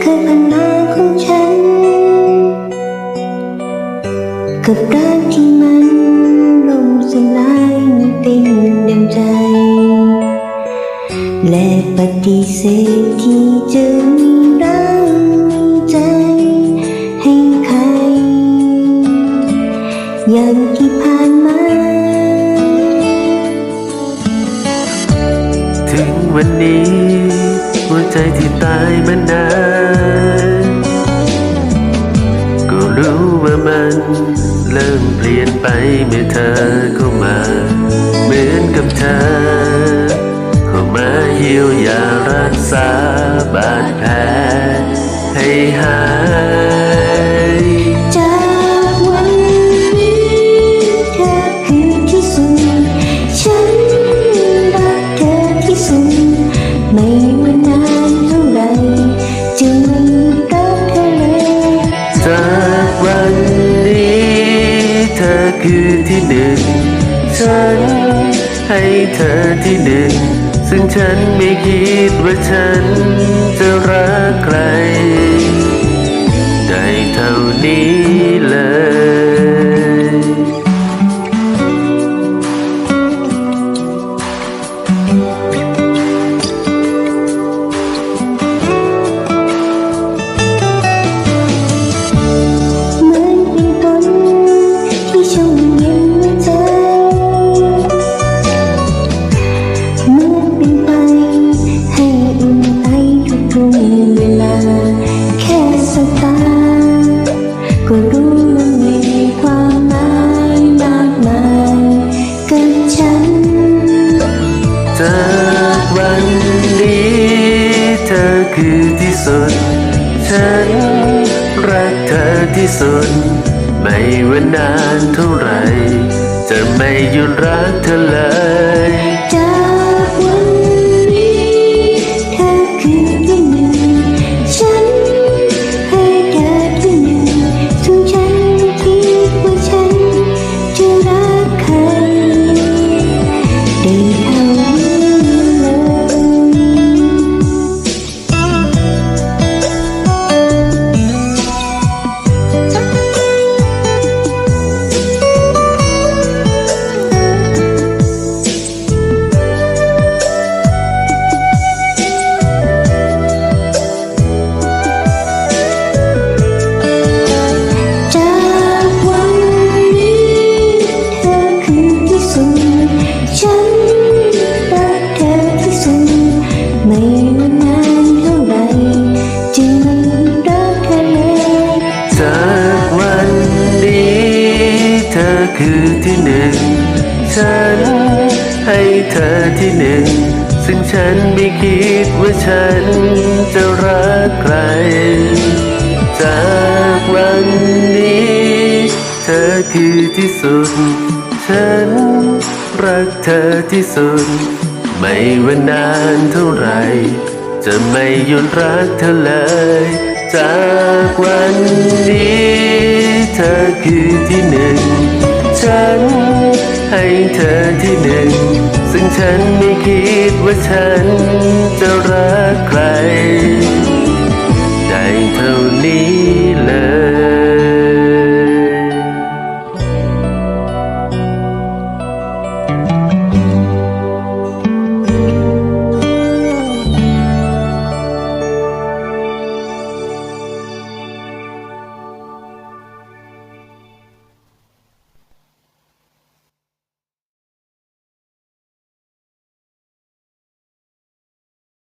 เคยผ่านมาของฉัน กับรักที่มันลงสลายไม่เป็นดังใจ และปฏิเสธที่จะมีรักมีใจให้ใคร อย่างที่ผ่านมา ถึงวันนี้ หัวใจที่ตายมานาน เมื่อเธอเข้ามาเหมือนกับเธอเข้ามาเยียวยารักษาบาดแผลให้หาย คือที่หนึ่ง ฉันให้เธอที่หนึ่ง ซึ่งฉันไม่คิดว่าฉันจะรักใคร ได้เท่านี้เลย สุด ฉันรักเธอที่สุด ไม่ว่านานเท่าไหรจะไม่หยุดรักเธอเลย คือที่หนึ่ง ฉันให้เธอที่หนึ่ง ซึ่งฉันไม่คิดว่าฉันจะรักใคร จากวันนี้ เธอคือที่สุด ฉันรักเธอที่สุด ไม่ว่านานเท่าไหรจะไม่หยุดรักเธอเลยจากวันนี้ เธอคือที่หนึ่ง ฉัน ให้เธอที่หนึ่ง ซึ่งฉันไม่คิดว่าฉันจะรักใคร ได้เท่านี้